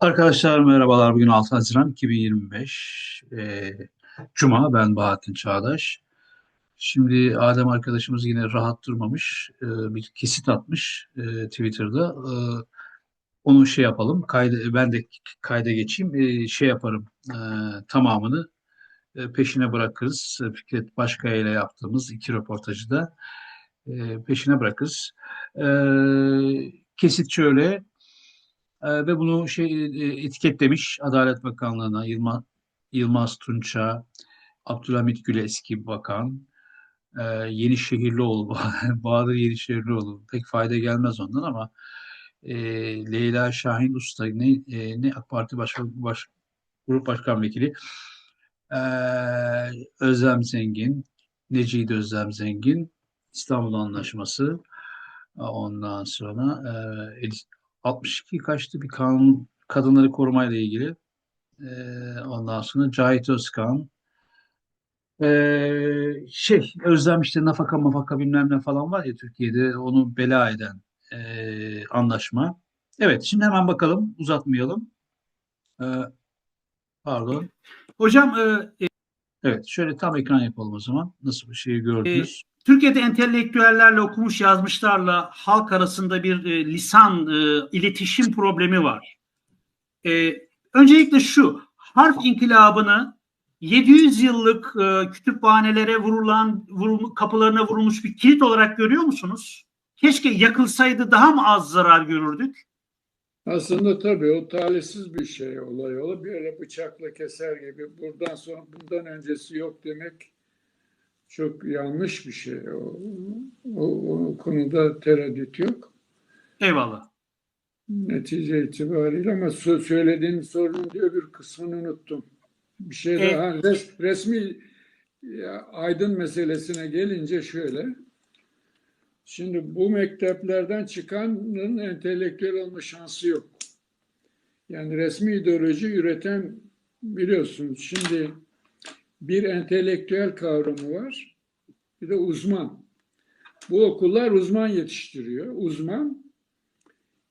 Arkadaşlar merhabalar. Bugün 6 Haziran 2025. Ee, Cuma. Ben Bahattin Çağdaş. Şimdi Adem arkadaşımız yine rahat durmamış. Ee, bir kesit atmış e, Twitter'da. Ee, onu şey yapalım. Kayda, ben de kayda geçeyim. Ee, şey yaparım. e, tamamını e, peşine bırakırız. Fikret Başkaya ile yaptığımız iki röportajı da e, peşine bırakırız. Ee, kesit şöyle. E, ve bunu şey e, etiketlemiş Adalet Bakanlığı'na Yılmaz, Yılmaz Tunç'a, Abdülhamit Gül eski bakan, e, Yenişehirlioğlu, Bahadır Yenişehirlioğlu pek fayda gelmez ondan ama e, Leyla Şahin Usta ne, e, ne AK Parti Başkan, Baş, Grup Başkan Vekili, e, Özlem Zengin, Necide Özlem Zengin, İstanbul Anlaşması, ondan sonra e, 62 kaçtı bir kanun kadınları korumayla ilgili. Ee, ondan sonra Cahit Özkan. Ee, şey Özlem işte nafaka mafaka bilmem ne falan var ya Türkiye'de onu bela eden ee, anlaşma. Evet şimdi hemen bakalım uzatmayalım. Ee, pardon. Hocam e, Evet şöyle tam ekran yapalım o zaman. Nasıl bir şeyi gördünüz? Türkiye'de entelektüellerle okumuş yazmışlarla halk arasında bir e, lisan e, iletişim problemi var. E, öncelikle şu harf inkılabını 700 yıllık e, kütüphanelere vurulan vurul, kapılarına vurulmuş bir kilit olarak görüyor musunuz? Keşke yakılsaydı daha mı az zarar görürdük? Aslında tabii o talihsiz bir şey olay olur. Böyle bıçakla keser gibi buradan sonra bundan öncesi yok demek çok yanlış bir şey. O, o, o konuda tereddüt yok. Eyvallah. Netice itibariyle ama sö- söylediğin sorunun bir kısmını unuttum. Bir şey Evet. daha res- resmi aydın meselesine gelince şöyle. Şimdi bu mekteplerden çıkanın entelektüel olma şansı yok. Yani resmi ideoloji üreten biliyorsun şimdi bir entelektüel kavramı var. Bir de uzman. Bu okullar uzman yetiştiriyor. Uzman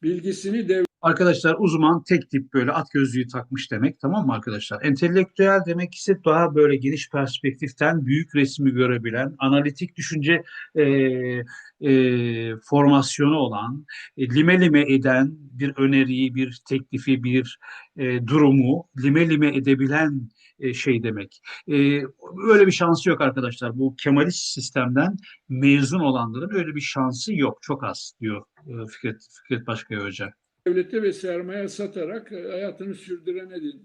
bilgisini dev Arkadaşlar uzman tek tip böyle at gözlüğü takmış demek tamam mı arkadaşlar? Entelektüel demek ise daha böyle geniş perspektiften büyük resmi görebilen, analitik düşünce e, e, formasyonu olan, e, lime lime eden bir öneriyi, bir teklifi, bir e, durumu lime lime edebilen e, şey demek. E, öyle bir şansı yok arkadaşlar. Bu Kemalist sistemden mezun olanların öyle bir şansı yok. Çok az diyor e, Fikret, Fikret Başkaya Hoca. devlete ve sermaye satarak hayatını sürdüren edin.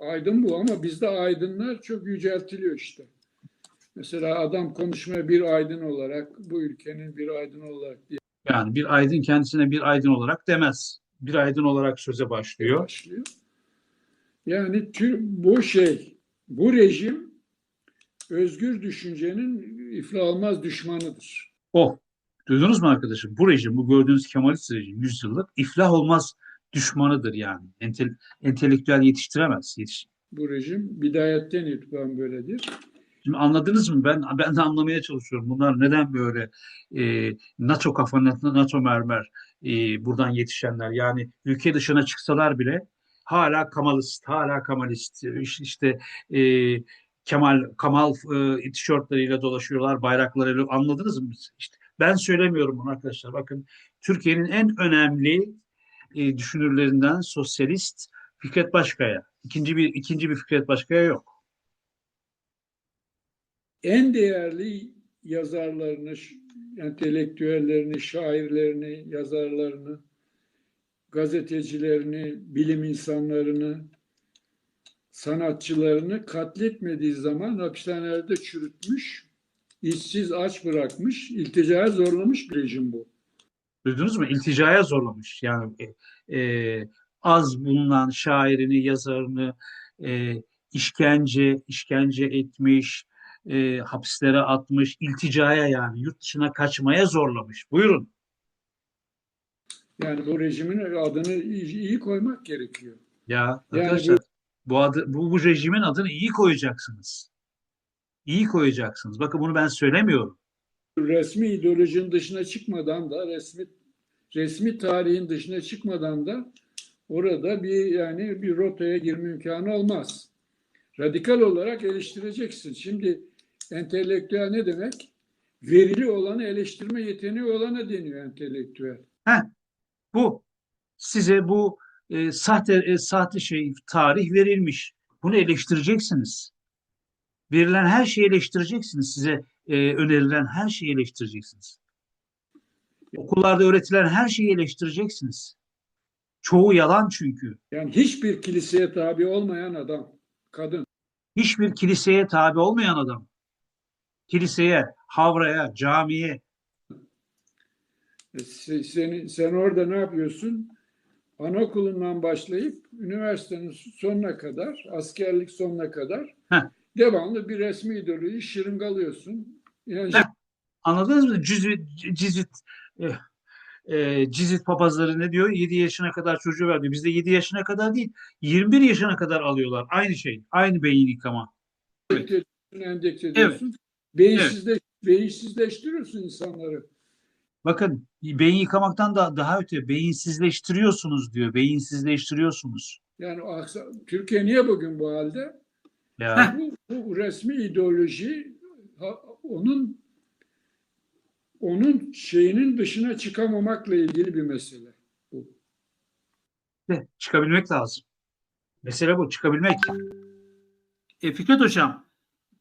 Aydın bu ama bizde aydınlar çok yüceltiliyor işte. Mesela adam konuşmaya bir aydın olarak, bu ülkenin bir aydın olarak diye Yani bir aydın kendisine bir aydın olarak demez. Bir aydın olarak söze başlıyor. başlıyor. Yani bu şey, bu rejim özgür düşüncenin iflah olmaz düşmanıdır. Oh, duydunuz mu arkadaşım? Bu rejim, bu gördüğünüz Kemalist rejim, yüzyıllık iflah olmaz düşmanıdır yani. Entel, entelektüel yetiştiremez. Yetiş. Bu rejim bidayetten itibaren böyledir. Şimdi anladınız mı? Ben ben de anlamaya çalışıyorum. Bunlar neden böyle e, NATO kafa, NATO, NATO mermer e, buradan yetişenler. Yani ülke dışına çıksalar bile hala Kamalist, hala Kamalist. İşte, işte e, Kemal Kamal e, tişörtleriyle dolaşıyorlar, bayraklarıyla. Anladınız mı? İşte ben söylemiyorum bunu arkadaşlar. Bakın Türkiye'nin en önemli e, düşünürlerinden sosyalist Fikret Başkaya. İkinci bir ikinci bir Fikret Başkaya yok. En değerli yazarlarını, entelektüellerini, şairlerini, yazarlarını, gazetecilerini, bilim insanlarını, sanatçılarını katletmediği zaman hapishanelerde çürütmüş, işsiz aç bırakmış, ilticaya zorlamış bir rejim bu. Duydunuz mu? İlticaya zorlamış. Yani e, e, az bulunan şairini, yazarını e, işkence, işkence etmiş, e, hapislere atmış, ilticaya yani yurt dışına kaçmaya zorlamış. Buyurun. Yani bu rejimin adını iyi, iyi koymak gerekiyor. Ya Yani arkadaşlar bu, adı, bu, bu rejimin adını iyi koyacaksınız. İyi koyacaksınız. Bakın bunu ben söylemiyorum. resmi ideolojinin dışına çıkmadan da resmi resmi tarihin dışına çıkmadan da orada bir yani bir rotaya girme imkanı olmaz. Radikal olarak eleştireceksin. Şimdi entelektüel ne demek? Verili olanı eleştirme yeteneği olana deniyor entelektüel. Bu size bu e, sahte e, sahte şey tarih verilmiş. Bunu eleştireceksiniz. Verilen her şeyi eleştireceksiniz. Size e, önerilen her şeyi eleştireceksiniz. Okullarda öğretilen her şeyi eleştireceksiniz. Çoğu yalan çünkü. Yani hiçbir kiliseye tabi olmayan adam, kadın. Hiçbir kiliseye tabi olmayan adam. Kiliseye, havraya, camiye, E, se- Seni, sen orada ne yapıyorsun? Anaokulundan başlayıp üniversitenin sonuna kadar, askerlik sonuna kadar Heh. devamlı bir resmi ideoloji şırıngalıyorsun. Yani Heh. Anladınız mı? Cizvit, cizvit, eh, eh, cizvit papazları ne diyor? 7 yaşına kadar çocuğu ver diyor. Bizde 7 yaşına kadar değil, 21 yaşına kadar alıyorlar. Aynı şey, aynı beyin yıkama. ediyorsun, endekse ediyorsun. Beyinsizleş, beyinsizleştiriyorsun insanları. Bakın beyin yıkamaktan da daha öte beyinsizleştiriyorsunuz diyor. Beyinsizleştiriyorsunuz. Yani Türkiye niye bugün bu halde? Ya Bu, bu resmi ideoloji onun onun şeyinin dışına çıkamamakla ilgili bir mesele. Bu. de çıkabilmek lazım. Mesele bu, çıkabilmek. E, Fikret Hocam,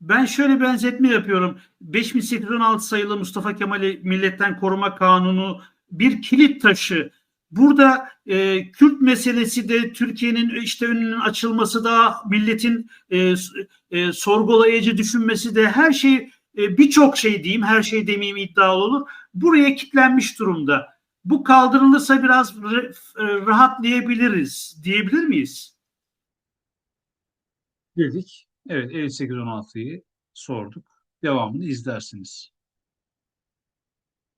ben şöyle benzetme yapıyorum. 5816 sayılı Mustafa Kemal'i Milletten Koruma Kanunu bir kilit taşı. Burada e, Kürt meselesi de Türkiye'nin işte önünün açılması da milletin e, e, sorgulayıcı düşünmesi de her şey e, birçok şey diyeyim her şey demeyeyim iddialı olur. Buraya kilitlenmiş durumda. Bu kaldırılırsa biraz e, rahatlayabiliriz diyebilir miyiz? Dedik. Evet 58-16'yı sorduk. Devamını izlersiniz.